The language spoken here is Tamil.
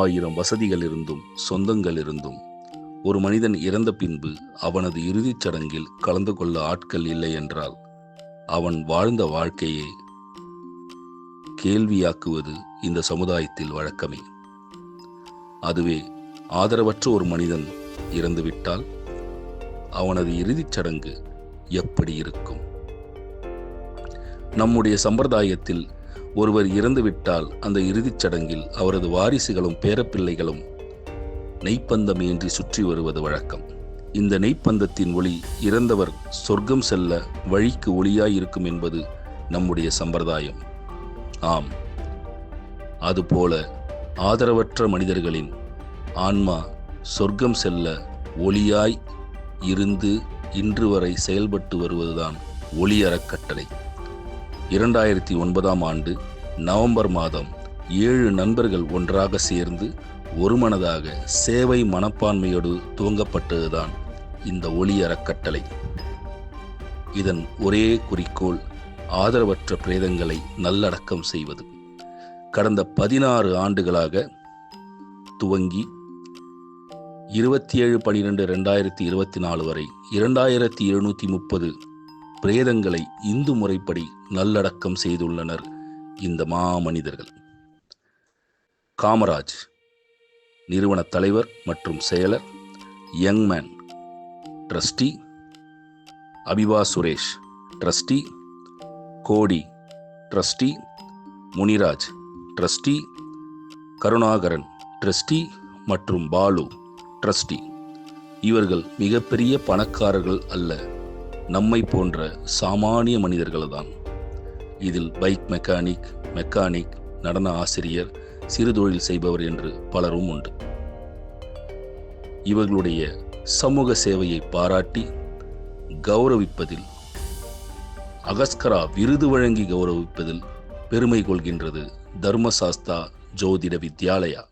ஆயிரம் வசதிகள் இருந்தும் சொந்தங்கள் இருந்தும் ஒரு மனிதன் இறந்த பின்பு அவனது இறுதிச் சடங்கில் கலந்து கொள்ள ஆட்கள் இல்லை என்றால் அவன் வாழ்ந்த வாழ்க்கையை கேள்வியாக்குவது இந்த சமுதாயத்தில் வழக்கமே. அதுவே ஆதரவற்ற ஒரு மனிதன் இறந்துவிட்டால் அவனது இறுதிச் சடங்கு எப்படி இருக்கும்? நம்முடைய சம்பிரதாயத்தில் ஒருவர் இறந்துவிட்டால் அந்த இறுதிச் சடங்கில் அவரது வாரிசுகளும் பேரப்பிள்ளைகளும் நெய்ப்பந்தமேன்றி சுற்றி வருவது வழக்கம். இந்த நெய்ப்பந்தத்தின் ஒளி இறந்தவர் சொர்க்கம் செல்ல வழிக்கு ஒளியாய் இருக்கும் என்பது நம்முடைய சம்பிரதாயம். ஆம். அதுபோல ஆதரவற்ற மனிதர்களின் ஆன்மா சொர்க்கம் செல்ல ஒளியாய் இருந்து இன்று வரை செயல்பட்டு வருவதுதான் ஒளி அறக்கட்டளை இரண்டாயிரத்தி ஒன்பதாம் ஆண்டு நவம்பர் மாதம் ஏழு நண்பர்கள் ஒன்றாக சேர்ந்து ஒருமனதாக சேவை மனப்பான்மையோடு துவங்கப்பட்டதுதான் இந்த ஒளி அறக்கட்டளை. இதன் ஒரே குறிக்கோள் ஆதரவற்ற பிரேதங்களை நல்லடக்கம் செய்வது. கடந்த பதினாறு ஆண்டுகளாக துவங்கி இருபத்தி ஏழு பனிரெண்டு ரெண்டாயிரத்தி இருபத்தி நாலு வரை இரண்டாயிரத்தி எழுநூற்றி முப்பது பிரேதங்களை இந்து முறைப்படி நல்லடக்கம் செய்துள்ளனர் இந்த மாமனிதர்கள். காமராஜ் நிறுவன தலைவர் மற்றும் செயலர் யங்மேன் trustee அபிவா Suresh trustee Kodi trustee Muniraj trustee Karunakaran trustee மற்றும் பாலு ட்ரஸ்டி. இவர்கள் மிகப்பெரிய பணக்காரர்கள் அல்ல. நம்மை போன்ற சாமானிய மனிதர்கள்தான். இதில் பைக் மெக்கானிக் மெக்கானிக் நடன ஆசிரியர் சிறு தொழில் செய்பவர் என்று பலரும் உண்டு. இவர்களுடைய சமூக சேவையை பாராட்டி கௌரவிப்பதில் அகஸ்கரா விருது வழங்கி கௌரவிப்பதில் பெருமை கொள்கின்றது தர்மசாஸ்தா ஜோதிட வித்யாலயா.